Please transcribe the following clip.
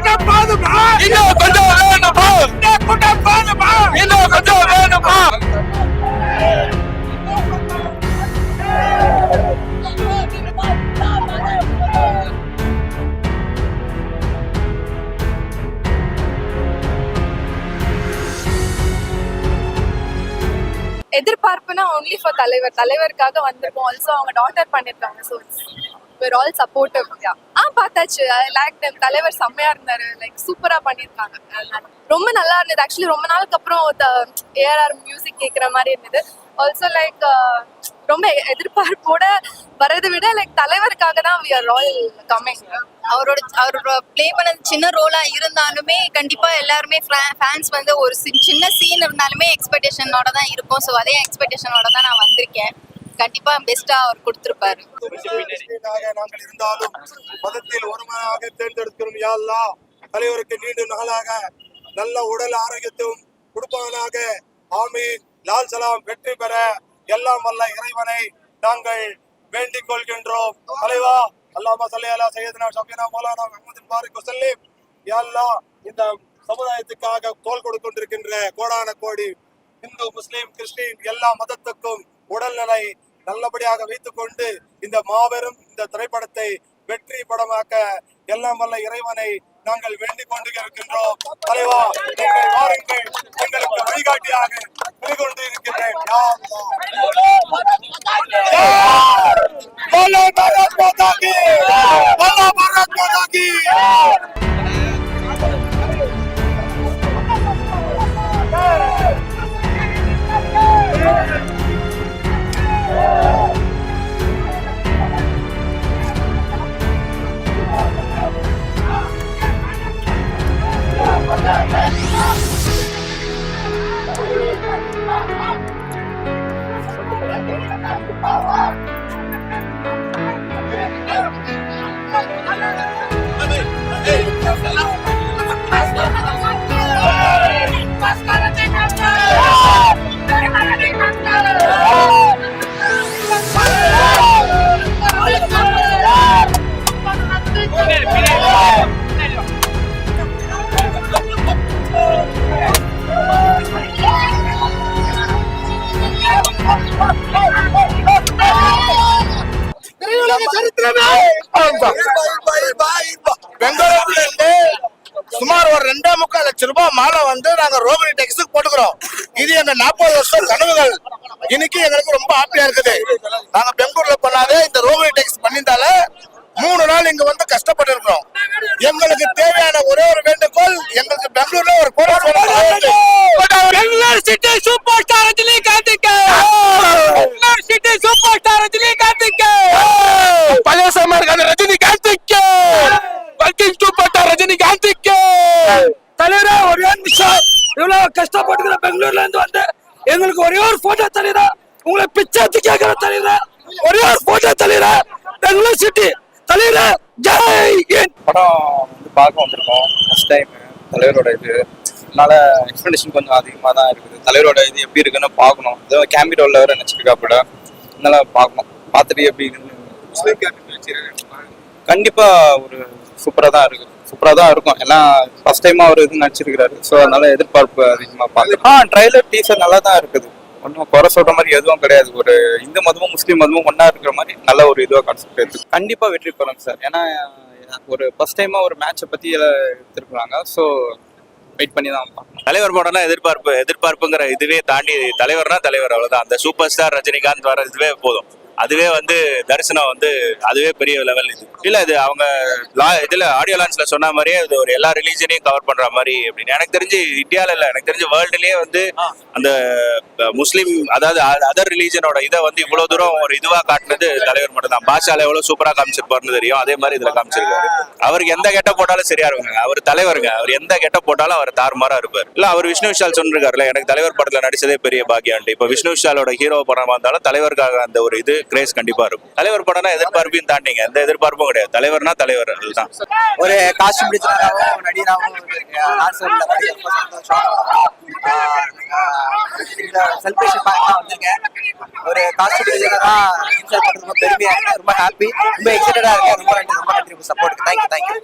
கூட்டம் போதுமா? இன்னும் கொஞ்சம் வேணுமா? இந்த கூட்டம் போதுமா? இன்னும் கொஞ்சம் வேணுமா? எதிர்பார்ப்புனா ஒன்லி ஃபார் தலைவர். தலைவருக்காக வந்திருக்கோம் ஆல்சோ அவங்க டாட்டர் பண்ணிருக்காங்க so were all supportive yeah ah பார்த்தாச்சு. லைக் டைம் தலைவர் செம்மையா இருந்தாரு. லைக் சூப்பரா பண்ணியிருக்காங்க. ரொம்ப நல்லா இருந்தது. ஆக்சுவலி ரொம்ப நாளுக்கு அப்புறம் ஏஆர்ஆர் மியூசிக் கேட்குற மாதிரி இருந்தது. ஆல்சோ லைக் ரொம்ப எதிர்பார்ப்போட வரதை விட லைக் தலைவருக்காக தான் வி ஆர் ஆல் கம்மிங் அவரோட அவரோட ப்ளே பண்ணது சின்ன ரோலா இருந்தாலுமே கண்டிப்பா எல்லாருமே ஃபேன்ஸ் வந்து ஒரு சின்ன சீன் இருந்தாலுமே எக்ஸ்பெக்டேஷனோட தான் இருக்கும். ஸோ அதே எக்ஸ்பெக்டேஷனோட தான் நான் வந்திருக்கேன். கண்டிப்பா பெஸ்டா அவர் கொடுத்திருப்பாரு. நாங்கள் இருந்தாலும் மதத்தில் ஒருமனாக தேர்ந்தெடுக்கிறோம் யாழ்லா தலைவருக்கு நீண்ட நாளாக நல்ல உடல் ஆரோக்கியத்தையும் கொடுப்பவனாக. ஆமீன். லால் சலாம் வெற்றி பெற எல்லாம் வல்ல இறைவனை நாங்கள் வேண்டிக் கொள்கின்றோம். தலைவா அல்லாமா சல்லி அல்லா சையதுனா ஷபினா மௌலானா முஹம்மது பாரிக் வஸல்லிம். யா இந்த சமுதாயத்துக்காக தோல் கொடுக்கொண்டிருக்கின்ற கோடான கோடி இந்து முஸ்லீம் கிறிஸ்டின் எல்லா மதத்துக்கும் உடல்நிலை நல்லபடியாக வைத்துக் கொண்டு இந்த மாபெரும் இந்த திரைப்படத்தை வெற்றி படமாக்க எல்லாம் வல்ல இறைவனை நாங்கள் வேண்டிக் கொண்டு இருக்கின்றோம் தலைவா நீங்கள் வாருங்கள். எங்களுக்கு வழிகாட்டியாக பெங்களூர்ல சுமார் ஒரு ரெண்டே முக்கால் லட்சம் ரூபாய் மாலை வந்து நாங்க ரோகிணி டெக்ஸுக்கு போட்டுக்கிறோம் இது எங்க நாற்பது வருஷம் கனவுகள் இன்னைக்கு எங்களுக்கு ரொம்ப ஹாப்பியா இருக்குது நாங்க பெங்களூர்ல பண்ணாதே இந்த ரோகிணி டெக்ஸ் பண்ணியிருந்தால மூணு நாள் இங்க வந்து கஷ்டப்பட்டு இருக்கிறோம் எங்களுக்கு தேவையான ஒரே ஒரு வேண்டுகோள் எங்களுக்கு பெங்களூர்ல ஒரு கோடை சூப்பர் ஸ்டார் ரஜினிகாந்துக்கு பெங்களூர் சிட்டி சூப்பர் ஸ்டார் ரஜினிகாந்துக்கு பழைய சமா இருக்காத ரஜினிகாந்துக்கு வர்க்கிங் சூப்பர் ஸ்டார் ரஜினிகாந்துக்கு தலைவரா ஒரே நிமிஷம். இவ்வளவு கஷ்டப்பட்டுக்கிற பெங்களூர்ல இருந்து வந்து எங்களுக்கு ஒரே ஒரு போட்டோ தலைவரா உங்களை பிச்சை எடுத்து கேட்கிற தலைவரா ஒரே ஒரு போட்டோ தலைவரா பெங்களூர் சிட்டி தலைவரா ஜெய் படம் வந்து பார்க்க வந்திருக்கோம். ஃபர்ஸ்ட் டைம் தலைவரோட இது. அதனால எக்ஸ்பெக்டேஷன் கொஞ்சம் அதிகமாக தான் இருக்குது. தலைவரோட இது எப்படி இருக்குன்னு பார்க்கணும். ஏதோ கேமிரோவில் வேற நினச்சிருக்காப்புல அதனால பார்க்கணும். பார்த்துட்டு எப்படி இருக்குன்னு கண்டிப்பா ஒரு சூப்பராக தான் இருக்கு சூப்பராக தான் இருக்கும். எல்லாம் ஃபர்ஸ்ட் டைம் அவர் இது நடிச்சிருக்கிறாரு. ஸோ அதனால எதிர்பார்ப்பு அதிகமாக பார்த்து ஆ ட்ரைலர் டீசர் நல்லா தான் இருக்குது. ஒன்றும் குறை சொல்ற மாதிரி எதுவும் கிடையாது. ஒரு இந்து மதமும் முஸ்லீம் மதமும் ஒன்றா இருக்கிற மாதிரி நல்ல ஒரு இதுவாக கான்செப்ட் எடுத்து கண்டிப்பாக வெற்றி பெறும் சார். ஏன்னா ஒரு ஃபர்ஸ்ட் டைமாக ஒரு மேட்சை பற்றி எடுத்துருக்குறாங்க. ஸோ வெயிட் பண்ணி தான் பார்க்கணும். தலைவர் படம்னா எதிர்பார்ப்பு. எதிர்பார்ப்புங்கிற இதுவே தாண்டி தலைவர்னா தலைவர் அவ்வளவுதான். அந்த சூப்பர் ஸ்டார் ரஜினிகாந்த் வர இதுவே போதும். அதுவே வந்து தரிசனம் வந்து அதுவே பெரிய லெவல் இது. இல்ல இது அவங்க லா- இதுல ஆடியோ லான்ச்ல சொன்ன மாதிரியே இது ஒரு எல்லா ரிலீஜனையும் கவர் பண்ற மாதிரி அப்படின்னு. எனக்கு தெரிஞ்சு இந்தியால இல்ல எனக்கு தெரிஞ்சு வேர்ல்டுலயே வந்து அந்த முஸ்லிம் அதாவது அதர் ரிலீஜனோட இதை வந்து இவ்வளவு தூரம் ஒரு இதுவா காட்டினது தலைவர் மட்டும் தான் பாஷால எவ்வளவு சூப்பரா காமிச்சிருப்பாருன்னு தெரியும். அதே மாதிரி இதுல காமிச்சிருக்காரு. அவருக்கு எந்த கெட்ட போட்டாலும் சரியா இருக்குங்க அவர் தலைவருங்க. அவர் எந்த கெட்ட போட்டாலும் அவர் தாறுமாறா இருப்பார். இல்ல அவர் விஷ்ணு விஷால் சொன்னிருக்காருல எனக்கு தலைவர் படத்துல நடிச்சதே பெரிய பாக்கியாண்டு. இப்ப விஷ்ணு விஷாலோட ஹீரோ படமா இருந்தாலும் தலைவருக்காக அந்த ஒரு இது கிரேஸ் கண்டிப்பா இருக்கும். தலைவர் படம்னா எதிர்பார்ப்பையும் தாண்டிங்க. எந்த எதிர்பார்ப்பும் கிடையாது. தலைவர்னா தலைவர் அதுதான். ஒரு காஸ்டியூம் டிசைனராகவும் நடிகராகவும் செலிப்ரேஷன் வந்திருக்கேன். ஒரு காஸ்டியூம் டிசைனரா இன்சல்ட் பண்ணுறது ரொம்ப பெருமையா ரொம்ப ஹாப்பி ரொம்ப எக்ஸைட்டடா இருக்கேன். ரொம்ப நன்றி. ரொம்ப நன்றி. Support thank you thank you